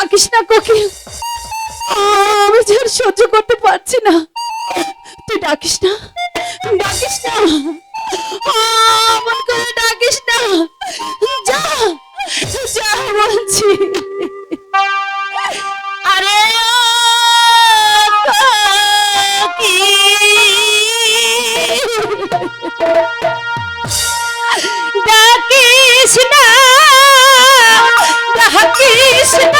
ডাকিস না, কোকিল। আমি যে আর সহ্য করতে পারছি না। তুই ডাকিস না। ডাকিস না। আমার করে ডাকিস না। যা যা বলছি। আরে ডাকিস না। ডাকিস না।